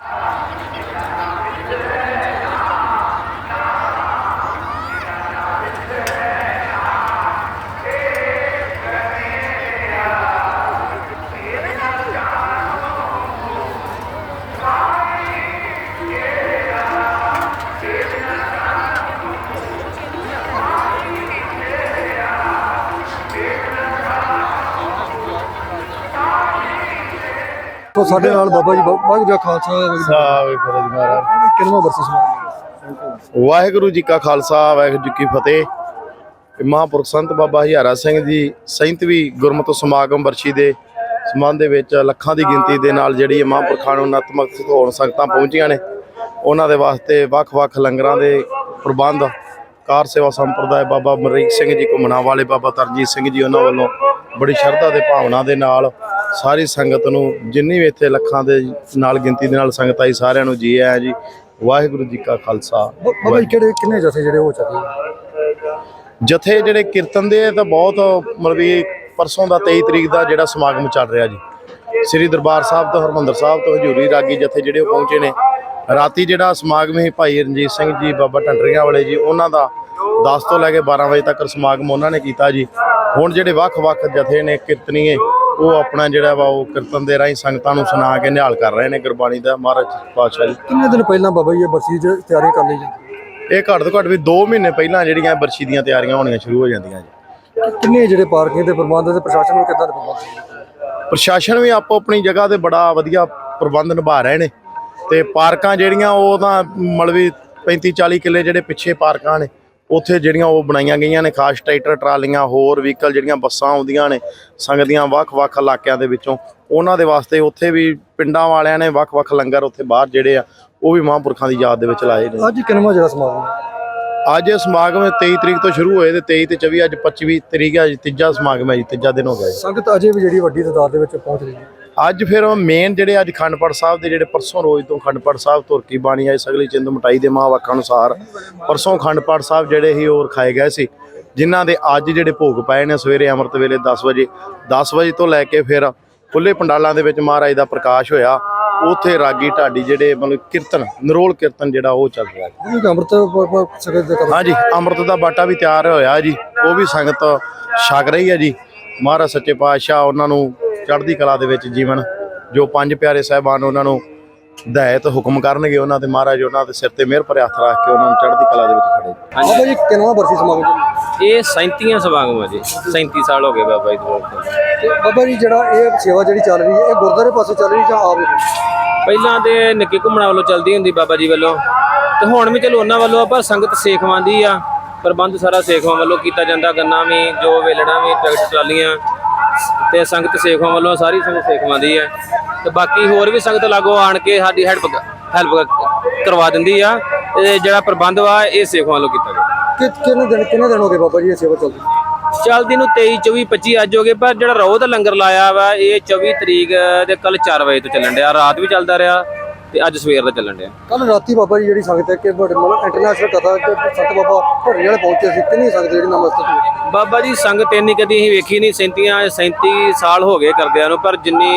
you ਤੋ ਸਾਡੇ ਨਾਲ ਬਾਬਾ ਜੀ ਬਾਬਾ ਜੀ ਖਾਲਸਾ ਵਾਹਿਗੁਰੂ ਸਾਹਿਬ ਫਰਜ਼ ਮਹਾਰਾਜ ਕਿੰਨਵਾਂ ਵਰਸ ਸਮਾਗਮ ਵਾਹਿਗੁਰੂ ਜੀ ਕਾ ਖਾਲਸਾ ਵਾਹਿਗੁਰੂ ਜੀ ਕੀ ਫਤਿਹ। ਇਹ ਮਹਾਂਪੁਰਖ ਸੰਤ ਬਾਬਾ ਹਜ਼ਾਰਾ ਸਿੰਘ ਜੀ 37ਵੀਂ ਗੁਰਮਤਿ ਸਮਾਗਮ ਵਰਸ਼ੀ ਦੇ ਸੰਬੰਧ ਦੇ ਵਿੱਚ ਲੱਖਾਂ ਦੀ ਗਿਣਤੀ ਦੇ ਨਾਲ ਜਿਹੜੀ ਇਹ ਮਹਾਂਪੁਰਖਾਂ ਨੂੰ ਨਤਮਸਤਕ ਹੋਣ ਸੰਗਤਾਂ ਪਹੁੰਚੀਆਂ ਨੇ ਉਹਨਾਂ ਦੇ ਵਾਸਤੇ ਵੱਖ-ਵੱਖ ਲੰਗਰਾਂ ਦੇ ਪ੍ਰਬੰਧ ਕਾਰ ਸੇਵਾ ਸੰਪਰਦਾਇ ਬਾਬਾ ਮਰੀਕ ਸਿੰਘ ਜੀ ਘੁੰਮਣਾ ਵਾਲੇ ਬਾਬਾ ਤਰਜੀਤ ਸਿੰਘ ਜੀ ਉਹਨਾਂ ਵੱਲੋਂ ਬੜੀ ਸ਼ਰਧਾ ਤੇ ਭਾਵਨਾ ਦੇ ਨਾਲ ਸਾਰੀ ਸੰਗਤ ਨੂੰ ਜਿੰਨੀ ਵੀ ਇੱਥੇ ਲੱਖਾਂ ਦੇ ਨਾਲ ਗਿਣਤੀ ਦੇ ਨਾਲ ਸੰਗਤ ਆਈ ਸਾਰਿਆਂ ਨੂੰ ਜੀ ਆਇਆਂ ਜੀ। ਵਾਹਿਗੁਰੂ ਜੀ ਕਾ ਖਾਲਸਾ ਬਾਬਾ ਜੀ ਕਿਹੜੇ ਕਿੰਨੇ ਜਥੇ ਜਿਹੜੇ ਹੋ ਚੱਲੇ ਜਥੇ ਜਿਹੜੇ ਕੀਰਤਨ ਦੇ ਤਾਂ ਬਹੁਤ ਮਤਲਬ ਵੀ ਪਰਸੋਂ ਦਾ 23 ਤਰੀਕ ਦਾ ਜਿਹੜਾ ਸਮਾਗਮ ਚੱਲ ਰਿਹਾ ਜੀ। ਸ੍ਰੀ ਦਰਬਾਰ ਸਾਹਿਬ ਤੋਂ ਹਰਮੰਦਰ ਸਾਹਿਬ ਤੋਂ ਹਜੂਰੀ ਰਾਗੀ ਜਥੇ ਜਿਹੜੇ ਉਹ ਪਹੁੰਚੇ ਨੇ। ਰਾਤੀ ਜਿਹੜਾ ਸਮਾਗਮ ਸੀ ਭਾਈ ਰਣਜੀਤ ਸਿੰਘ ਜੀ ਬਾਬਾ ਢੰਡਰੀਆਂ ਵਾਲੇ ਜੀ ਉਹਨਾਂ ਦਾ 10 ਤੋਂ ਲੈ ਕੇ 12 ਵਜੇ ਤੱਕ ਸਮਾਗਮ ਉਹਨਾਂ ਨੇ ਕੀਤਾ ਜੀ। ਹੁਣ ਜਿਹੜੇ ਵੱਖ-ਵੱਖ ਜਥੇ ਨੇ ਕੀਰਤਨੀਏ ਉਹ ਆਪਣਾ ਜਿਹੜਾ ਵਾ ਉਹ ਕੀਰਤਨ ਦੇ ਰਾਹੀਂ ਸੰਗਤਾਂ ਨੂੰ ਸੁਣਾ ਕੇ ਨਿਹਾਲ ਕਰ ਰਹੇ ਨੇ ਗੁਰਬਾਣੀ ਦਾ ਮਹਾਰਾਜ ਪਾਤਸ਼ਾਹ ਜੀ। ਕਿੰਨੇ ਦਿਨ ਪਹਿਲਾਂ ਬਾਬਾ ਜੀ ਇਹ ਬਰਸੀ ਦੀ ਤਿਆਰੀ ਕਰ ਲਈ ਜੀ? ਇਹ ਘੱਟ ਤੋਂ ਘੱਟ ਵੀ 2 ਮਹੀਨੇ ਪਹਿਲਾਂ ਜਿਹੜੀਆਂ ਬਰਸ਼ੀ ਦੀਆਂ ਤਿਆਰੀਆਂ ਹੋਣੀਆਂ ਸ਼ੁਰੂ ਹੋ ਜਾਂਦੀਆਂ ਜੀ। ਕਿੰਨੇ ਜਿਹੜੇ ਪਾਰਕਿੰਗ ਦੇ ਪ੍ਰਬੰਧ ਤੇ ਪ੍ਰਸ਼ਾਸਨ ਨੂੰ ਕਿੱਦਾਂ ਦੇ ਪ੍ਰਬੰਧ? ਪ੍ਰਸ਼ਾਸਨ ਵੀ ਆਪੋ ਆਪਣੀ ਜਗ੍ਹਾ ਤੇ ਬੜਾ ਵਧੀਆ ਪ੍ਰਬੰਧ ਨਿਭਾ ਰਹੇ ਨੇ ਤੇ ਪਾਰਕਾਂ ਜਿਹੜੀਆਂ ਉਹ ਤਾਂ ਮਲਵੀ 35 40 ਕਿੱਲੇ ਜਿਹੜੇ ਪਿੱਛੇ ਪਾਰਕਾਂ ਨੇ ਉੱਥੇ ਜਿਹੜੀਆਂ ਉਹ ਬਣਾਈਆਂ ਗਈਆਂ ਨੇ ਖਾਸ ਟਰੈਕਟਰ ਟਰਾਲੀਆਂ ਹੋਰ ਵਹੀਕਲ ਜਿਹੜੀਆਂ ਬੱਸਾਂ ਆਉਂਦੀਆਂ ਨੇ ਸੰਗਤ ਦੀਆਂ ਵੱਖ-ਵੱਖ ਇਲਾਕਿਆਂ ਦੇ ਵਿੱਚੋਂ ਉਹਨਾਂ ਦੇ ਵਾਸਤੇ ਉੱਥੇ ਵੀ ਪਿੰਡਾਂ ਵਾਲਿਆਂ ਨੇ ਵੱਖ-ਵੱਖ ਲੰਗਰ ਉੱਥੇ ਬਾਹਰ ਜਿਹੜੇ ਆ ਉਹ ਵੀ ਮਹਾਂਪੁਰਖਾਂ ਦੀ ਯਾਦ ਦੇ ਵਿੱਚ ਲਾਏ ਨੇ। ਅੱਜ ਕਿੰਨਵਾਂ ਜਿਹੜਾ ਸਮਾਗਮ ਅੱਜ ਇਹ ਸਮਾਗਮ 23 ਤਰੀਕ ਤੋਂ ਸ਼ੁਰੂ ਹੋਏ ਤੇ 23 ਤੇ 24 ਅੱਜ 25 ਤਰੀਕ ਹੈ ਅੱਜ ਤੀਜਾ ਸਮਾਗਮ ਹੈ ਜੀ ਤੀਜਾ ਦਿਨ ਹੋ ਗਿਆ ਜੀ। ਸੰਗਤ ਅਜੇ ਵੀ ਜਿਹੜੀ ਵੱਡੀ ਤਾਦਾਦ ਦੇ ਵਿੱਚ ਪਹੁੰਚ ਰਹੀ ਹੈ। ਅੱਜ ਫਿਰ ਮੇਨ ਜਿਹੜੇ ਅੱਜ ਖੰਡਪੜ ਸਾਹਿਬ ਦੇ ਜਿਹੜੇ ਪਰਸੋਂ ਰੋਜ਼ ਤੋਂ ਖੰਡਪੜ ਸਾਹਿਬ ਤੁਰ ਕੀ ਬਾਣੀ ਆਈ ਸਗਲੀ ਚਿੰਦ ਮਟਾਈ ਦੇ ਮਹਾਂਵਾਕਾਂ ਅਨੁਸਾਰ ਪਰਸੋਂ ਖੰਡਪੜ ਸਾਹਿਬ ਜਿਹੜੇ ਸੀ ਉਹ ਰਖਾਏ ਗਏ ਸੀ ਜਿਨ੍ਹਾਂ ਦੇ ਅੱਜ ਜਿਹੜੇ ਭੋਗ ਪਏ ਨੇ ਸਵੇਰੇ ਅੰਮ੍ਰਿਤ ਵੇਲੇ 10 ਵਜੇ 10 ਵਜੇ ਤੋਂ ਲੈ ਕੇ ਫਿਰ ਖੁੱਲੇ ਪੰਡਾਲਾਂ ਦੇ ਵਿੱਚ ਮਹਾਰਾਜ ਦਾ ਪ੍ਰਕਾਸ਼ ਹੋਇਆ ਉਥੇ ਰਾਗੀ ਢਾਡੀ ਜਿਹੜੇ ਮਤਲਬ ਕੀਰਤਨ ਨਰੋਲ ਕੀਰਤਨ ਜਿਹੜਾ ਉਹ ਚੱਲ ਰਿਹਾ ਵੀ ਅੰਮ੍ਰਿਤ ਹਾਂਜੀ ਅੰਮ੍ਰਿਤ ਦਾ ਬਾਟਾ ਵੀ ਤਿਆਰ ਹੋਇਆ ਜੀ ਉਹ ਵੀ ਸੰਗਤ ਛਕ ਰਹੀ ਹੈ ਜੀ। ਮਹਾਰਾਜ ਸੱਚੇ ਪਾਤਸ਼ਾਹ ਉਹਨਾਂ ਨੂੰ ਚੜ੍ਹਦੀ ਕਲਾ ਦੇ ਵਿੱਚ ਜੀਵਨ ਜੋ ਪੰਜ ਪਿਆਰੇ ਸਾਹਿਬਾਨ ਉਹਨਾਂ ਨੂੰ ਹਦਾਇਤ ਹੁਕਮ ਕਰਨਗੇ ਉਹਨਾਂ ਤੇ ਮਹਾਰਾਜ ਉਹਨਾਂ ਦੇ ਸਿਰ ਤੇ ਮਿਹਰ ਭਰੇ ਹੱਥ ਰੱਖ ਕੇ ਉਹਨਾਂ ਨੂੰ ਚੜ੍ਹਦੀ ਕਲਾ ਦੇ ਵਿੱਚ ਖੜੇ ਬਾਬਾ ਜੀ ਕਿੰਨਵਾਂ ਬਰਸੀ ਸਮਾਗਮ ਇਹ 37 ਸਮਾਗਮ ਹੈ ਜੀ 37 ਸਾਲ ਹੋ ਗਏ ਬਾਬਾ ਜੀ ਦੇ ਤੇ। ਬਾਬਾ ਜੀ ਜਿਹੜਾ ਇਹ ਸੇਵਾ ਜਿਹੜੀ ਚੱਲ ਰਹੀ ਹੈ ਇਹ ਗੁਰਦੁਆਰੇ ਪਾਸੇ ਚੱਲ ਰਹੀ ਜਾਂ ਆਪ ਪਹਿਲਾਂ ਤੇ ਨਿੱਕੀ ਘੁੰਮਣਾ ਵੱਲੋਂ ਚੱਲਦੀ ਹੁੰਦੀ ਬਾਬਾ ਜੀ ਵੱਲੋਂ। ਤੇ ਹੁਣ ਵੀ ਚਲੋ ਉਹਨਾਂ ਵੱਲੋਂ ਆ, ਪਰ ਸੰਗਤ ਸੇਖਵਾਂ ਦੀ ਆ ਪ੍ਰਬੰਧ ਸਾਰਾ ਸੇਖਵਾਂ ਵੱਲੋਂ ਕੀਤਾ ਜਾਂਦਾ ਗੰਨਾ ਵੀ ਜੋ ਵੇਲਣਾ ਵੀ ਟਰੈਕਟਰ ਟਰਾਲੀਆਂ ਤੇ ਸੰਗਤ ਸੇਖਵਾਂ ਵੱਲੋਂ ਸਾਰੀ ਸੰਗਤ ਸੇਖਵਾਂ ਦੀ ਹੈ। ਤੇ ਬਾਕੀ ਹੋਰ ਵੀ ਸੰਗਤ ਲਾਗੋ ਆਣ ਕੇ ਸਾਡੀ ਹੈਲਪ ਹੈਲਪ ਕਰਵਾ ਦਿੰਦੀ ਆ। ਤੇ ਜਿਹੜਾ ਪ੍ਰਬੰਧ ਵਾ ਇਹ ਸੇਖਵਾਂ ਵੱਲੋਂ ਕੀਤਾ ਗਿਆ। ਕਿ ਕਿੰਨੇ ਦਿਨ ਕਿੰਨੇ ਦਿਨ ਹੋ ਗਏ ਬਾਬਾ ਜੀ ਇਹ ਸੇਵਾ ਚੱਲਦੀ? ਚੱਲਦੀ ਨੂੰ 23 24 25 ਅੱਜ ਹੋ ਗਏ ਪਰ ਜਿਹੜਾ ਰੋਹ ਦਾ ਲੰਗਰ ਲਾਇਆ ਵਾ ਇਹ 24 ਤਰੀਕ ਦੇ ਕੱਲ 4 ਵਜੇ ਤੋਂ ਚੱਲਣ ਡਿਆ। ਰਾਤ ਵੀ ਚੱਲਦਾ ਰਿਹਾ। ਤੇ ਅੱਜ ਸਵੇਰ ਦਾ ਚੱਲਣ ਡਿਆ। ਕੱਲ ਰਾਤੀ ਬਾਬਾ ਜੀ ਜਿਹੜੀ ਸੰਗਤ ਹੈ ਕਿ ਬੜੇ ਮਤਲਬ ਇੰਟਰਨੈਸ਼ਨਲ ਕਥਾ ਕਿ ਸੰਤ ਬਾਬਾ ਢੋੜੀ ਵਾਲੇ ਪਹੁੰਚੇ ਸੀ ਕਿੰਨੀ ਸੰਗਤ ਜਿਹੜੀ ਨਮਸਤੇ ਹੋਈ ਬਾਬਾ ਜੀ ਸੰਗਤ ਇੰਨੀ ਕਦੀ ਅਸੀਂ ਵੇਖੀ ਨਹੀਂ 37 37 ਸਾਲ ਹੋ ਗਏ ਕਰਦਿਆਂ ਨੂੰ ਪਰ ਜਿੰਨੀ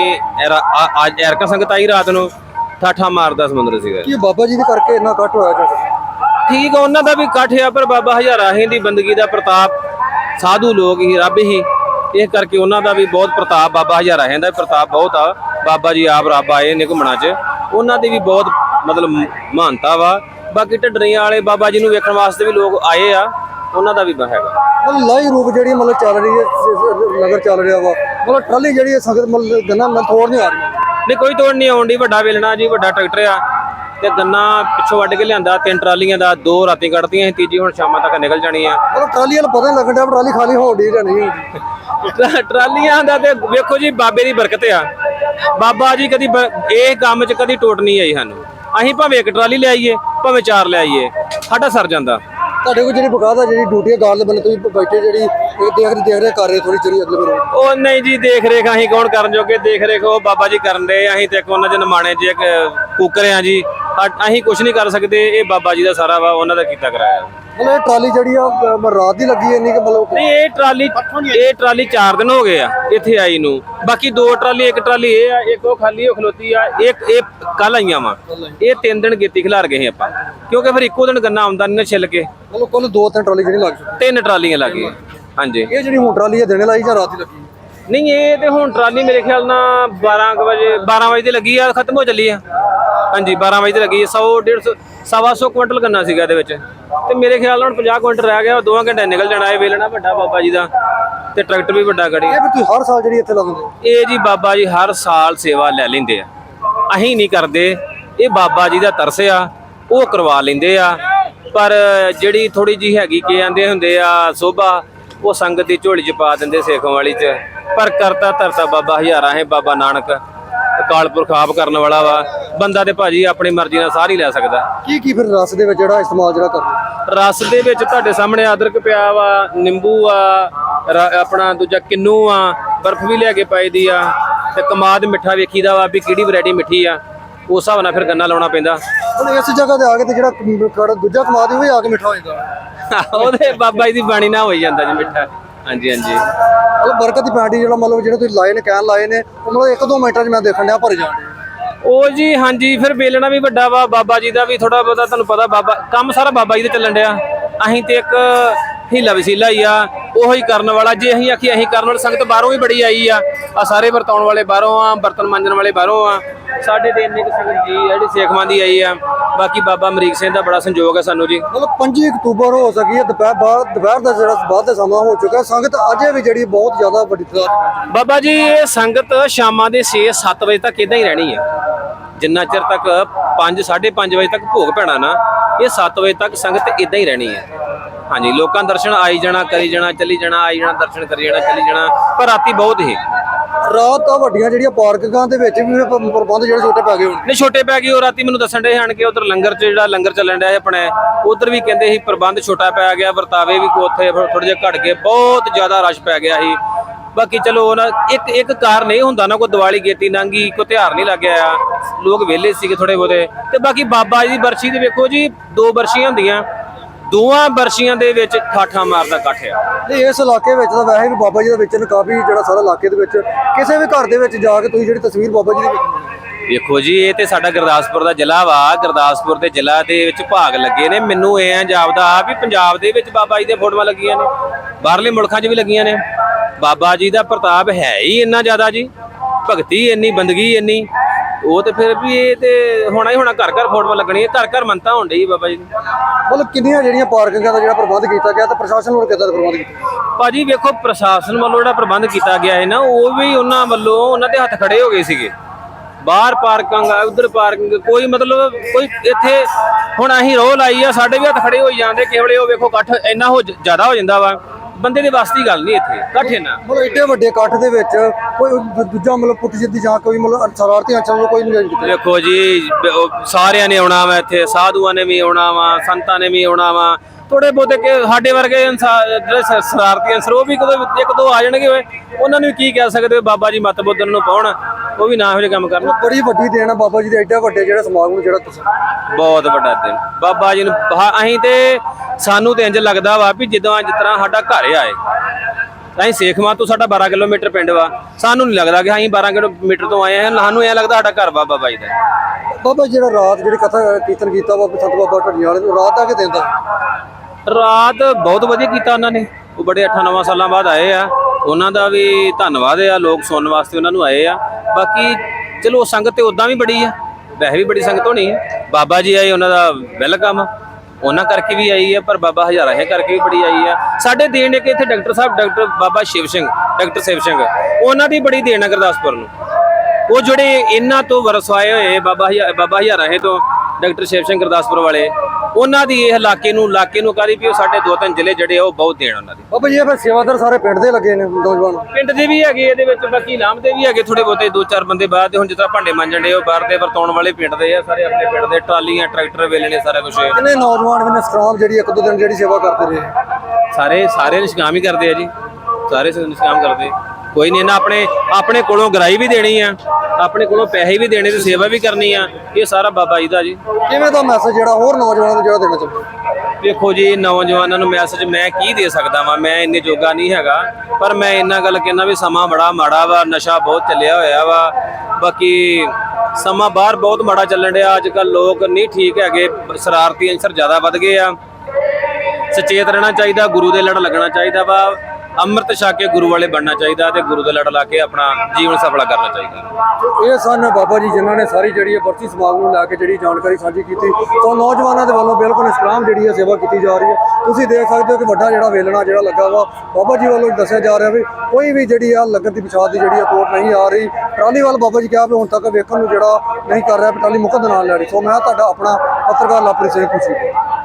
ਅੱਜ ਐਰਕਾ ਸੰਗਤ ਆਈ ਰਾਤ ਨੂੰ ਠਾਠਾ ਮਾਰਦਾ ਸਮੁੰਦਰ ਸੀਗਾ। ਕੀ ਬਾਬਾ ਜੀ ਦੇ ਕਰਕੇ ਇੰਨਾ ਘੱਟ ਹੋਇਆ ਜਾਂ ਠੀਕ ਉਹਨਾਂ ਦਾ ਵੀ ਇਕੱਠ ਆ ਪਰ ਬਾਬਾ ਹਜ਼ਾਰਾ ਹੀ ਦੀ ਬੰਦਗੀ ਦਾ ਪ੍ਰਤਾਪ ਸਾਧੂ ਲੋਕ ਹੀ ਰੱਬ ਹੀ। ਇਹ ਕਰਕੇ ਉਹਨਾਂ ਦਾ ਵੀ ਬਹੁਤ ਪ੍ਰਤਾਪ ਬਾਬਾ ਹਜ਼ਾਰਾ ਹੈ ਦਾ ਪ੍ਰਤਾਪ ਬਹੁਤ ਆ। ਬਾਬਾ ਜੀ ਆਪ ਰੱਬ ਆਏ ਨੇ ਘੁੰਮਣਾ 'ਚ। ਉਹਨਾਂ ਦੀ ਵੀ ਬਹੁਤ ਮਤਲਬ ਮ- ਮਹਾਨਤਾ ਵਾ। ਬਾਕੀ ਢੱਡਰੀਆਂ ਵਾਲੇ ਬਾਬਾ ਜੀ ਨੂੰ ਵੇਖਣ ਵਾਸਤੇ ਵੀ ਲੋਕ ਆਏ ਆ ਉਹਨਾਂ ਦਾ ਵੀ ਹੈਗਾ। ਮਤਲਬ ਲਾਈ ਰੂਪ ਜਿਹੜੀ ਮਤਲਬ ਚੱਲ ਰਹੀ ਹੈ ਨਗਰ ਚੱਲ ਰਿਹਾ ਵਾ ਮਤਲਬ ਟਰਾਲੀ ਜਿਹੜੀ ਹੈ ਸੰਗਤ ਮਤਲਬ ਗੰਨਾ ਨਾਲ ਤੋੜ ਨਹੀਂ ਆ ਰਹੀ। ਨਹੀਂ ਕੋਈ ਤੋੜ ਨਹੀਂ ਆਉਂਦੀ ਵੱਡਾ ਵੇਲਣਾ ਜੀ ਵੱਡਾ ਟਰੈਕਟਰ ਆ ਤੇ ਗੰਨਾ ਪਿੱਛੋਂ ਵੱਢ ਕੇ ਲਿਆਂਦਾ ਤਿੰਨ ਟਰਾਲੀਆਂ ਦਾ ਦੋ ਰਾਤੀ ਕੱਢਤੀਆਂ ਸੀ ਤੀਜੀ ਹੁਣ ਸ਼ਾਮਾਂ ਤੱਕ ਨਿਕਲ ਜਾਣੀ ਆ। ਮਤਲਬ ਟਰਾਲੀ ਵਾਲਾ ਪਤਾ ਲੱਗਣ ਵੀ ਟਰਾਲੀ ਖਾਲੀ ਹੋਣ ਦੀ ਜਾਂ ਨਹੀਂ। ਟਰਾਲੀਆਂ ਦਾ ਤੇ ਵੇਖੋ ਜੀ ਬਾਬੇ ਦੀ ਬਰਕਤ ਆ। ਬਾਬਾ ਜੀ ਕਦੀ ਇਹ ਕੰਮ 'ਚ ਕਦੀ ਟੋਟ ਨਹੀਂ ਆਈ ਸਾਨੂੰ। ਅਸੀਂ ਭਾਵੇਂ ਇੱਕ ਟਰਾਲੀ ਲਿਆਈਏ ਭਾਵੇਂ ਚਾਰ ਲਿਆਈਏ ਸਾਡਾ ਸਰ ਜਾਂਦਾ। ਤੁਹਾਡੇ ਕੋਲ ਜਿਹੜੀ ਬਕਾਇਦਾ ਜਿਹੜੀ ਡਿਊਟੀ ਹੈ ਗਾਰਡ ਬੰਦੇ ਤੁਸੀਂ ਬੈਠੇ ਜਿਹੜੀ ਇਹ ਦੇਖਦੇ ਦੇਖਦੇ ਕਰ ਰਹੇ ਥੋੜੀ ਚਿਰ ਅਗਲੇ ਵੇਲੇ। ਉਹ ਨਹੀਂ ਜੀ ਦੇਖ ਰੇਖ ਅਸੀਂ ਕੌਣ ਕਰਨ ਜੋਗੇ? ਦੇਖ ਰੇਖ ਉਹ ਬਾਬਾ ਜੀ ਕਰਨ ਦੇ ਅਸੀਂ ਤੇ ਇੱਕ ਉਹਨਾਂ ਦੇ ਨਿਮਾਣੇ 'ਚ ਇੱਕ ਕੁੱਕਰ ਆ ਜੀ। ਅਸੀਂ ਕੁਝ ਨਹੀਂ ਕਰ ਸਕਦੇ। ਇਹ ਬਾਬਾ ਜੀ ਦਾ ਸਾਰਾ ਵਾ ਉਹਨਾਂ ਦਾ ਕੀਤਾ ਕਰਾਇਆ। ਮਤਲਬ ਇਹ ਟਰਾਲੀ ਜਿਹੜੀ ਆ ਅਹ, ਰਾਤ ਦੀ ਲੱਗੀ ਇੰਨੀ ਕਿ ਮਤਲਬ ਨਹੀਂ ਇਹ ਟਰਾਲੀ ਇਹ ਟਰਾਲੀ 4 ਦਿਨ ਹੋ ਗਏ ਆ ਇੱਥੇ ਆਈ ਨੂੰ। ਬਾਕੀ ਦੋ ਟਰਾਲੀ ਇੱਕ ਟਰਾਲੀ ਇਹ ਆ ਇੱਕ ਉਹ ਖਾਲੀ ਹੋ ਖਲੋਤੀ ਆ ਇੱਕ ਇਹ ਕੱਲ ਆਈਆਂ ਵਾ। ਇਹ ਤਿੰਨ ਦਿਨ ਗੇਤੀ ਖਿਲਾਰ ਗਏ ਸੀ ਆਪਾਂ। ਕਿਉਂਕਿ ਫਿਰ ਇੱਕੋ ਦਿਨ ਗੰਨਾ ਆਉਂਦਾ ਨਹੀਂ ਛਿੱਲ ਕੇ। ਮਤਲਬ ਕੁੱਲ ਦੋ ਤਿੰਨ ਟਰਾਲੀ ਜਿਹੜੀ ਲੱਗ ਚੁੱਕੀ। ਤਿੰਨ ਟਰਾਲੀਆਂ ਲੱਗੀਆਂ ਹਾਂਜੀ। ਇਹ ਜਿਹੜੀ ਹੁਣ ਟਰਾਲੀ ਹੈ ਦਿਨੇ ਲਾਈ ਜਾਂ ਰਾਤ ਦੀ ਲੱਗੀ? ਨਹੀਂ ਇਹ ਤੇ ਹੁਣ ਟਰਾਲੀ ਮੇਰੇ ਖਿਆਲ ਨਾਲ 12 ਕੁ ਵਜੇ 12 ਵਜੇ ਦੀ ਲੱਗੀ ਆ ਖਤਮ ਹੋ ਚੱਲੀ ਆ। ਹਾਂਜੀ 12 ਵਜੇ ਦੀ ਲੱਗੀ 100 150 ਸਵਾ ਸੌ ਕੁਇੰਟਲ ਗੰਨਾ ਸੀਗਾ ਇਹਦੇ ਵਿੱਚ। ਤੇ ਮੇਰੇ ਖਿਆਲ ਨਾਲ ਹੁਣ 50 ਕੁਇੰਟਲ ਰਹਿ ਗਿਆ ਦੋਵਾਂ ਘੰਟੇ ਨਿਕਲ ਜਾਣਾ ਇਹ ਵੇਲਣਾ ਵੱਡਾ ਬਾਬਾ ਜੀ ਦਾ ਤੇ ਟਰੈਕਟਰ ਵੀ ਵੱਡਾ ਗੜੀ ਇਹ ਵੀ ਤੁਸੀਂ ਹਰ ਸਾਲ ਜਿਹੜੀ ਇੱਥੇ ਲਾਉਂਦੇ ਇਹ ਜੀ ਬਾਬਾ ਜੀ ਹਰ ਸਾਲ ਸੇਵਾ ਲੈ ਲੈਂਦੇ ਆ। ਅਸੀਂ ਨਹੀਂ ਕਰਦੇ ਇਹ ਬਾਬਾ ਜੀ ਦਾ ਤਰਸ ਆ ਉਹ ਕਰਵਾ ਲੈਂਦੇ ਆ। ਪਰ ਜਿਹੜੀ ਥੋੜੀ ਜੀ ਹੈਗੀ ਕੀ ਆਂਦੇ ਹੁੰਦੇ ਆ ਸੋਭਾ ਉਹ ਸੰਗਤ ਦੀ ਝੋਲੀ ਚ ਪਾ ਦਿੰਦੇ ਸੇਖੋਂ ਵਾਲੀ ਚ। ਪਰ ਕਰਤਾ ਧਰਤਾ ਬਾਬਾ ਹਜ਼ਾਰਾਂ ਹੈ ਬਾਬਾ ਨਾਨਕ। ਅਕਾਲ ਪੁਰਖ ਆਪ ਕਰਨ ਵਾਲਾ ਵਾ ਬੰਦਾ ਤੇ ਭਾਜੀ ਆਪਣੀ ਮਰਜ਼ੀ ਨਾਲ ਸਾਰੀ ਲੈ ਸਕਦਾ। ਕੀ ਕੀ ਫਿਰ ਰਸ ਦੇ ਵਿੱਚ ਜਿਹੜਾ ਇਸਤੇਮਾਲ ਜਿਹੜਾ ਕਰਦੇ ਰਸ ਦੇ ਵਿੱਚ ਤੁਹਾਡੇ ਸਾਹਮਣੇ ਅਦਰਕ ਪਿਆ ਵਾ ਨਿੰਬੂ ਆ ਆਪਣਾ ਦੂਜਾ ਕਿੰਨੂ ਆ ਬਰਫ਼ ਵੀ ਲਿਆ ਕੇ ਪਾਈ ਦੀ ਆ ਤੇ ਕਮਾਦ ਮਿੱਠਾ ਵੇਖੀਦਾ ਵਾ ਵੀ ਕਿਹੜੀ ਵੈਰਾਈਟੀ ਮਿੱਠੀ ਆ ਉਸ ਹਿਸਾਬ ਨਾਲ ਫਿਰ ਗੰਨਾ ਲਾਉਣਾ ਪੈਂਦਾ। ਹੁਣ ਇਸ ਜਗ੍ਹਾ ਤੇ ਆ ਕੇ ਤੇ ਜਿਹੜਾ ਦੂਜਾ ਕਮਾਦ ਉਹ ਵੀ ਆ ਕੇ ਮਿੱਠਾ ਹੋ ਜਾਂਦਾ। ਉਹਦੇ ਬਾਬਾ ਜੀ ਦੀ ਬਾਣੀ ਨਾ ਹੋਈ ਜਾਂਦਾ ਜੀ ਮਿੱਠਾ। ਹਾਂਜੀ ਹਾਂਜੀ ਮਤਲਬ ਬਰਕਤ ਦੀ ਪੈਂਟੀ ਜਿਹੜਾ ਮਤਲਬ ਜਿਹੜੇ ਤੁਸੀਂ ਲਾਏ ਨੇ ਕਹਿਣ ਲਾਏ ਨੇ ਉਹ ਮਤਲਬ ਇੱਕ ਦੋ ਮਿੰਟਾਂ 'ਚ ਮੈਂ ਦੇਖਣ ਡਿਆ ਭਰ ਜਾਣ। ਉਹ ਜੀ ਹਾਂਜੀ ਫਿਰ ਵੇਲਣਾ ਵੀ ਵੱਡਾ ਵਾ ਬਾਬਾ ਜੀ ਦਾ ਵੀ ਥੋੜਾ ਬਹੁਤਾ ਤੁਹਾਨੂੰ ਪਤਾ ਬਾਬਾ ਕੰਮ ਸਾਰਾ ਬਾਬਾ ਜੀ ਦਾ ਚੱਲਣ ਡਿਆ ਅਸੀਂ ਤੇ ਇੱਕ ਹੀਲਾ ਵਸੀਲਾ ਹੀ ਆ ਉਹੋ ਹੀ ਕਰਨ ਵਾਲਾ ਜੇ ਅਸੀਂ ਆਖੀ ਅਸੀਂ ਕਰਨ ਵਾਲੇ ਸੰਗਤ ਬਾਹਰੋਂ ਵੀ ਬੜੀ ਆਈ ਆ। ਆ ਸਾਰੇ ਵਰਤਾਉਣ ਵਾਲੇ ਬਾਹਰੋਂ ਆ ਬਰਤਨ ਮਾਂਜਣ ਵਾਲੇ ਬਾਹਰੋਂ ਆ। ਸਾਡੇ ਤੇ ਇੰਨੇ ਕੁ ਸੰਗਤ ਜੀ ਜਿਹੜੀ ਸੇਖਵਾਂ ਦੀ ਆਈ ਆ। ਬਾਕੀ ਬਾਬਾ ਅਮਰੀਕ ਸਿੰਘ ਦਾ ਬੜਾ ਸੰਯੋਗ ਹੈ ਸਾਨੂੰ ਜੀ। ਮਤਲਬ 5 ਅਕਤੂਬਰ ਹੋ ਸਕੀ ਹੈ ਦੁਪਹਿਰ ਬਾਅਦ ਦੁਪਹਿਰ ਦਾ ਜਿਹੜਾ ਬਾਅਦ ਦਾ ਸਮਾਂ ਹੋ ਚੁੱਕਾ ਸੰਗਤ ਅਜੇ ਵੀ ਜਿਹੜੀ ਬਹੁਤ ਜ਼ਿਆਦਾ ਵੱਡੀ ਤਾਦਾਦ ਬਾਬਾ ਜੀ ਇਹ ਸੰਗਤ ਸ਼ਾਮਾਂ ਦੇ 6-7 ਵਜੇ ਤੱਕ ਇਦਾਂ ਹੀ ਰਹਿਣੀ ਹੈ ਜਿੰਨਾ ਚਿਰ ਤੱਕ 5 5:30 ਵਜੇ ਤੱਕ ਭੋਗ ਪੈਣਾ ਨਾ ਇਹ 7 ਵਜੇ ਤੱਕ ਸੰਗਤ ਇਦਾਂ ਹੀ ਰਹਿਣੀ ਹੈ ਹਾਂਜੀ ਲੋਕਾਂ ਦਰਸ਼ਨ ਆਈ ਜਾਣਾ ਕਰੀ ਜਾਣਾ ਚੱਲੀ ਜਾਣਾ ਆਈ ਜਾਣਾ ਦਰਸ਼ਨ ਕਰੀ ਜਾਣਾ ਚੱਲੀ ਜਾਣਾ ਪਰ ਰਾਤੀ ਬਹੁਤ ਹੀ। ਰਾਤ ਤਾਂ ਵੱਡੀਆਂ ਜਿਹੜੀਆਂ ਪਾਰਕਿੰਗਾਂ ਦੇ ਵਿੱਚ ਵੀ ਪ- ਪ੍ਰਬੰਧ ਜਿਹੜੇ ਛੋਟੇ ਪੈ ਗਏ ਹੁਣ। ਨੇ ਛੋਟੇ ਪੈ ਗਏ ਉਹ ਰਾਤੀ ਮੈਨੂੰ ਦੱਸਣ ਦੇ ਆਣ ਕੇ ਉਧਰ ਲੰਗਰ ਚ ਜਿਹੜਾ ਲੰਗਰ ਚੱਲਣ ਡਿਆ ਸੀ ਆਪਣੇ ਉਧਰ ਵੀ ਕਹਿੰਦੇ ਸੀ ਪ੍ਰਬੰਧ ਛੋਟਾ ਪੈ ਗਿਆ ਵਰਤਾਵੇ ਵੀ ਕੋ ਉੱਥੇ ਥੋੜੇ ਜਿਹਾ ਘਟ ਗਏ ਬਹੁਤ ਜ਼ਿਆਦਾ ਰਸ਼ ਪੈ ਗਿਆ ਸੀ। ਬਾਕੀ ਚਲੋ ਉਹਨਾਂ ਇੱਕ ਇੱਕ ਕਾਰਨ ਇਹ ਹੁੰਦਾ ਨਾ ਕੋਈ ਦੀਵਾਲੀ ਗੇਤੀ ਨੰਗੀ ਕੋਈ ਤਿਉਹਾਰ ਨਹੀਂ ਲੱਗਿਆ ਆ ਲੋਕ ਵਿਹਲੇ ਸੀਗੇ ਥੋੜੇ ਬਹੁਤੇ। ਤੇ ਬਾਕੀ ਬਾਬਾ ਜੀ ਦੀ ਬਰਸ਼ੀ ਦੇ ਵੇਖੋ ਜੀ ਦੋ ਬਰਸ਼ੀਆਂ ਹੁੰਦੀਆਂ। ਦੋਵਾਂ ਬਰਸ਼ੀਆਂ ਦੇ ਵਿੱਚ ਠਾਠਾ ਮਾਰਦਾ ਇਕੱਠ ਆ। ਤੇ ਇਸ ਇਲਾਕੇ ਵਿੱਚ ਤਾਂ ਵੈਸੇ ਵੀ ਬਾਬਾ ਜੀ ਦਾ ਵਿਚਨ ਕਾਫੀ ਜਿਹੜਾ ਸਾਰਾ ਇਲਾਕੇ ਦੇ ਵਿੱਚ ਕਿਸੇ ਵੀ ਘਰ ਦੇ ਵਿੱਚ ਜਾ ਕੇ ਤੁਸੀਂ ਜਿਹੜੀ ਤਸਵੀਰ ਬਾਬਾ ਜੀ ਦੀ ਵੇਖੋਗੇ ਵੇਖੋ ਜੀ ਇਹ ਤੇ ਸਾਡਾ ਗੁਰਦਾਸਪੁਰ ਦਾ ਜ਼ਿਲ੍ਹਾ ਵਾ। ਗੁਰਦਾਸਪੁਰ ਦੇ ਜ਼ਿਲ੍ਹਾ ਦੇ ਵਿੱਚ ਭਾਗ ਲੱਗੇ ਨੇ। ਮੈਨੂੰ ਇਹ ਆ ਜਾਪਦਾ ਵੀ ਪੰਜਾਬ ਦੇ ਵਿੱਚ ਬਾਬਾ ਜੀ ਦੇ ਫੋਟੋਆਂ ਲੱਗੀਆਂ ਨੇ। ਬਾਹਰਲੇ ਮੁਲਕਾਂ 'ਚ ਵੀ ਲੱਗੀਆਂ ਨੇ। ਬਾਬਾ ਜੀ ਦਾ ਪ੍ਰਤਾਪ ਹੈ ਹੀ ਇੰਨਾ ਜ਼ਿਆਦਾ ਜੀ। ਭਗਤੀ ਇੰਨੀ ਬੰਦਗੀ ਇੰਨੀ। ਉਹ ਤੇ ਫਿਰ ਵੀ ਇਹ ਤੇ ਹੋਣਾ ਹੀ ਹੋਣਾ ਘਰ ਘਰ ਫੋਟੋਆਂ ਲੱਗਣੀਆਂ ਘਰ ਘਰ ਮੰਨਤਾ ਹੋਣ ਡਈ ਬਾਬਾ ਜੀ। ਦੀ ਮਤਲਬ ਕਿੰਨੀਆਂ ਜਿਹੜੀਆਂ ਪਾਰਕਿੰਗਾਂ ਦਾ ਜਿਹੜਾ ਪ੍ਰਬੰਧ ਕੀਤਾ ਗਿਆ ਤਾਂ ਪ੍ਰਸ਼ਾਸਨ ਵੱਲੋਂ ਕਿੱਦਾਂ ਦਾ ਪ੍ਰਬੰਧ ਕੀਤਾ? ਭਾਜੀ ਵੇਖੋ ਪ੍ਰਸ਼ਾਸਨ ਵੱਲੋਂ ਜਿਹੜਾ ਪ੍ਰਬੰਧ ਕੀਤਾ ਗਿਆ ਹੈ ਨਾ ਉਹ ਵੀ ਉਹਨਾਂ ਵੱਲੋਂ ਉਹਨਾਂ ਦੇ ਹੱਥ ਖੜੇ ਹੋ ਗਏ ਸੀਗੇ। ਬਾਹਰ ਪਾਰਕਿੰਗ ਆ ਉਧਰ ਪਾਰਕਿੰਗ ਕੋਈ ਮਤਲਬ ਕੋਈ ਇੱਥੇ ਹੁਣ ਅਸੀਂ ਰੋਹ ਲਾਈ ਆ ਸਾਡੇ ਵੀ ਹੱਥ ਖੜੇ ਹੋਈ ਜਾਂਦੇ ਕੇਵਲੇ ਉਹ ਵੇਖੋ ਇਕੱਠ ਇੰਨਾ ਹੋ ਜ- ਜ਼ਿਆਦਾ ਹੋ ਜਾਂਦਾ ਵਾ। ਬੰਦੇ ਦੇ ਵਾਸਤੇ ਗੱਲ ਨਹੀਂ ਇੱਥੇ ਇਕੱਠ ਇੰਨਾ ਮਤਲਬ ਏਡੇ ਵੱਡੇ ਇਕੱਠ ਦੇ ਵਿੱਚ ਕੋਈ ਦੂਜਾ ਮਤਲਬ ਪੁੱਟ ਜਿੱਦੀ ਜਾਂ ਕੋਈ ਮਤਲਬ ਸ਼ਰਾਰਤੀ ਅੰਚਲ ਨੂੰ ਕੋਈ ਨਹੀਂ ਕੀਤਾ? ਵੇਖੋ ਜੀ ਸਾਰਿਆਂ ਨੇ ਆਉਣਾ ਵਾ ਇੱਥੇ ਸਾਧੂਆਂ ਨੇ ਵੀ ਆਉਣਾ ਵਾ ਸੰਤਾਂ ਨੇ ਵੀ ਆਉਣਾ ਵਾ। ਥੋੜੇ ਬਹੁਤੇ ਕਿ ਸਾਡੇ ਵਰਗੇ ਜਿਹੜੇ ਸ- ਸ਼ਰਾਰਤੀ ਅੰਸਰ ਉਹ ਵੀ ਕਦੋਂ ਇੱਕ ਦੋ ਆ ਜਾਣਗੇ ਓਏ। ਉਹਨਾਂ ਨੂੰ ਕੀ ਕਹਿ ਸਕਦੇ ਹੋ, ਬਾਬਾ ਜੀ ਮਤ ਬੁੱਧਨ ਨੂੰ ਪਾਉਣ ਉਹ ਵੀ ਨਾ ਇਹੋ ਜਿਹੇ ਕੰਮ ਕਰਨ। ਬੜੀ ਵੱਡੀ ਦੇਣ ਆ ਬਾਬਾ ਜੀ ਦੇ ਏਡੇ ਵੱਡੇ ਜਿਹੜੇ ਸਮਾਗਮ ਜਿਹੜਾ ਤੁਸੀਂ ਬਹੁਤ ਵੱਡਾ ਦਿਨ ਬਾਬਾ ਜੀ ਨੂੰ ਅਸੀਂ ਤੇ ਸਾਨੂੰ ਤੇ ਇੰਜ ਲੱਗਦਾ ਵਾ ਵੀ ਜਦੋਂ ਜਿਸ ਤਰ੍ਹਾਂ ਸਾਡਾ ਘਰ ਆਏ ਅਸੀਂ ਸੇਖਵਾਂ ਤੋਂ ਸਾਡਾ 12 ਕਿਲੋਮੀਟਰ ਪਿੰਡ ਵਾ। ਸਾਨੂੰ ਨਹੀਂ ਲੱਗਦਾ ਕਿ ਅਸੀਂ 12 ਕਿਲੋਮੀਟਰ ਤੋਂ ਆਏ ਹਾਂ। ਸਾਨੂੰ ਇਹ ਲੱਗਦਾ ਸਾਡਾ ਘਰ ਵਾ ਬਾਬਾ ਜੀ ਦਾ। ਬਾਬਾ ਜਿਹੜਾ ਰਾਤ ਜਿਹੜੀ ਕਥਾ ਕੀਰਤਨ ਕੀਤਾ ਵਾ ਸੰਤ ਬਾਬਾ ਢੱਡੀਆਂ ਵਾਲੇ ਨੂੰ ਰਾਤ ਆ ਕੇ ਦਿੰਦਾ। ਰਾਤ ਬਹੁਤ ਵਧੀਆ ਕੀਤਾ ਉਹਨਾਂ ਨੇ। ਉਹ ਬੜੇ 8-9 ਸਾਲਾਂ ਬਾਅਦ ਆਏ ਆ। ਉਹਨਾਂ ਦਾ ਵੀ ਧੰਨਵਾਦ ਆ, ਲੋਕ ਸੁਣਨ ਵਾਸਤੇ ਉਹਨਾਂ ਨੂੰ ਆਏ ਆ। ਬਾਕੀ ਚਲੋ ਸੰਗਤ ਤੇ ਉਦਾਂ ਵੀ ਬੜੀ ਆ। ਵੈਸੇ ਵੀ ਬੜੀ ਸੰਗਤ ਹੋਣੀ ਬਾਬਾ ਜੀ ਆਏ, ਉਹਨਾਂ ਦਾ ਵੈਲਕਮ। ਉਹਨਾਂ ਕਰਕੇ ਵੀ ਆਈ ਹੈ ਪਰ ਬਾਬਾ ਹਜ਼ਾਰਾ ਹੈ ਕਰਕੇ ਵੀ ਬੜੀ ਆਈ ਆ। ਸਾਡੇ ਦੇਣ ਇੱਕ ਇੱਥੇ ਡਾਕਟਰ ਸਾਹਿਬ, ਡਾਕਟਰ ਬਾਬਾ ਸ਼ਿਵ ਸਿੰਘ, ਡਾਕਟਰ ਸ਼ਿਵ ਸਿੰਘ। ਉਹਨਾਂ ਦੀ ਬੜੀ ਦੇਣ ਹੈ ਗੁਰਦਾਸਪੁਰ ਨੂੰ। ਉਹ ਜਿਹੜੇ ਇਹਨਾਂ ਤੋਂ ਵਰਸਵਾਏ ਹੋਏ ਬਾਬਾ ਹਜ਼ਾ- ਬਾਬਾ ਹਜ਼ਾਰਾ ਹੈ ਤੋਂ, ਡਾਕਟਰ ਸ਼ਿਵ ਸਿੰਘ ਗੁਰਦਾਸਪੁਰ ਵਾਲੇ। ਉਹਨਾਂ ਦੀ ਇਹ ਇਲਾਕੇ ਨੂੰ ਇਲਾਕੇ ਨੂੰ ਕਰੀ ਵੀ ਉਹ ਸਾਡੇ ਦੋ ਤਿੰਨ ਜ਼ਿਲ੍ਹੇ ਜਿਹੜੇ ਉਹ ਬਹੁਤ ਦੇਣ ਉਹਨਾਂ ਦੇ। ਬਾਬਾ ਜੀ ਇਹ ਫਿਰ ਸੇਵਾਦਾਰ ਸਾਰੇ ਪਿੰਡ ਦੇ ਲੱਗੇ ਨੇ ਨੌਜਵਾਨ? ਪਿੰਡ ਦੇ ਵੀ ਹੈਗੇ ਇਹਦੇ ਵਿੱਚ ਬਾਕੀ ਨਾਮ ਦੇ ਵੀ ਹੈਗੇ ਥੋੜੇ ਬਹੁਤੇ ਦੋ ਚਾਰ ਬੰਦੇ ਬਾਹਰ ਦੇ ਹੁਣ ਤਰ੍ਹਾਂ ਭਾਂਡੇ ਮਾਂਜਣ ਦੇ ਉਹ ਬਾਹਰ ਦੇ ਵਰਤਾਉਣ ਵਾਲੇ ਪਿੰਡ ਦੇ ਆ ਸਾਰੇ ਆਪਣੇ ਪਿੰਡ ਦੇ ਟਰਾਲੀਆਂ ਟਰੈਕਟਰ ਵੇਲਣੇ ਸਾਰਾ ਕੁਝ ਕਿੰਨੇ ਨੌਜਵਾਨ ਵੀ ਨੇ ਸਤਰਾਮ ਜਿਹੜੀ ਇੱਕ ਦੋ ਦਿਨ ਜਿਹੜੀ ਸੇਵਾ ਕਰਦੇ ਰਹੇ? ਸਾਰੇ ਸਾਰੇ ਨਿਸ਼ਕਾਮ ਹੀ ਕਰਦੇ ਆ ਜੀ। ਸਾਰੇ ਨਿਸ਼ਕਾਮ ਕਰਦੇ। ਕੋਈ ਨਹੀਂ ਇਹਨਾਂ ਆਪਣੇ ਆਪਣੇ ਕੋਲੋਂ ਗਰਾਈ ਵੀ ਦੇਣੀ ਆ ਆਪਣੇ ਕੋਲੋਂ ਪੈਸੇ ਵੀ ਦੇਣੇ ਤੇ ਸੇਵਾ ਵੀ ਕਰਨੀ ਆ ਇਹ ਸਾਰਾ ਬਾਬਾ ਜੀ ਦਾ ਜੀ। ਕਿਵੇਂ ਦਾ ਮੈਸੇਜ ਜਿਹੜਾ ਹੋਰ ਨੌਜਵਾਨਾਂ ਨੂੰ ਜਿਹੜਾ ਦੇਣਾ ਚਾਹੁੰਦੇ ਵੇਖੋ ਜੀ ਨੌਜਵਾਨਾਂ ਨੂੰ ਮੈਸੇਜ ਮੈਂ ਕੀ ਦੇ ਸਕਦਾ ਵਾਂ ਮੈਂ ਇੰਨੇ ਜੋਗਾ ਨਹੀਂ ਹੈਗਾ ਪਰ ਮੈਂ ਇੰਨਾ ਗੱਲ ਕਹਿਣਾ ਵੀ ਸਮਾਂ ਬੜਾ ਮਾੜਾ ਵਾ ਨਸ਼ਾ ਬਹੁਤ ਚੱਲਿਆ ਹੋਇਆ ਵਾ ਬਾਕੀ ਸਮਾਂ ਬਾਹਰ ਬਹੁਤ ਮਾੜਾ ਚੱਲਣ ਡਿਆ ਅੱਜ ਕੱਲ ਲੋਕ ਨਹੀਂ ਠੀਕ ਹੈਗੇ ਸ਼ਰਾਰਤੀ ਅੰਸਰ ਜ਼ਿਆਦਾ ਵੱਧ ਗਏ ਆ। ਸੁਚੇਤ ਰਹਿਣਾ ਚਾਹੀਦਾ ਗੁਰੂ ਦੇ ਲੜ ਲੱਗਣਾ ਚਾਹੀਦਾ ਵਾ ਅੰਮ੍ਰਿਤ ਛਕ ਕੇ ਗੁਰੂ ਵਾਲੇ ਬਣਨਾ ਚਾਹੀਦਾ ਤੇ ਗੁਰੂ ਦਾ ਲੜ ਲਾ ਕੇ ਆਪਣਾ ਜੀਵਨ ਸਫਲਾ ਕਰਨਾ ਚਾਹੀਦਾ। ਤੇ ਇਹ ਸਨ ਬਾਬਾ ਜੀ ਜਿਨ੍ਹਾਂ ਨੇ ਸਾਰੀ ਜਿਹੜੀ ਹੈ ਬਰਸੀ ਸਮਾਗਮ ਨੂੰ ਲੈ ਕੇ ਜਿਹੜੀ ਜਾਣਕਾਰੀ ਸਾਂਝੀ ਕੀਤੀ। ਸੋ ਨੌਜਵਾਨਾਂ ਦੇ ਵੱਲੋਂ ਬਿਲਕੁਲ ਇਸਲਾਮ ਜਿਹੜੀ ਹੈ ਸੇਵਾ ਕੀਤੀ ਜਾ ਰਹੀ ਹੈ। ਤੁਸੀਂ ਦੇਖ ਸਕਦੇ ਹੋ ਕਿ ਵੱਡਾ ਜਿਹੜਾ ਵੇਲਣਾ ਜਿਹੜਾ ਲੱਗਾ ਵਾ, ਬਾਬਾ ਜੀ ਵੱਲੋਂ ਦੱਸਿਆ ਜਾ ਰਿਹਾ ਵੀ ਕੋਈ ਵੀ ਜਿਹੜੀ ਆ ਲੰਗਰ ਦੀ ਵਿਛਾਦ ਦੀ ਜਿਹੜੀ ਆ ਕੋਟ ਨਹੀਂ ਆ ਰਹੀ। ਟਰਾਲੀ ਵੱਲ ਬਾਬਾ ਜੀ ਕਿਹਾ ਵੀ ਹੁਣ ਤੱਕ ਵੇਖਣ ਨੂੰ ਜਿਹੜਾ ਨਹੀਂ ਕਰ ਰਿਹਾ ਵੀ ਟਰਾਲੀ ਮੁਕਤ ਨਾਲ ਲੈ ਰਹੀ। ਸੋ ਮੈਂ ਤੁਹਾਡਾ ਆਪਣਾ ਪੱਤਰਕਾਰ ਲਾਪਰੀ ਸਿੰਘ ਖੁਸ਼ੀ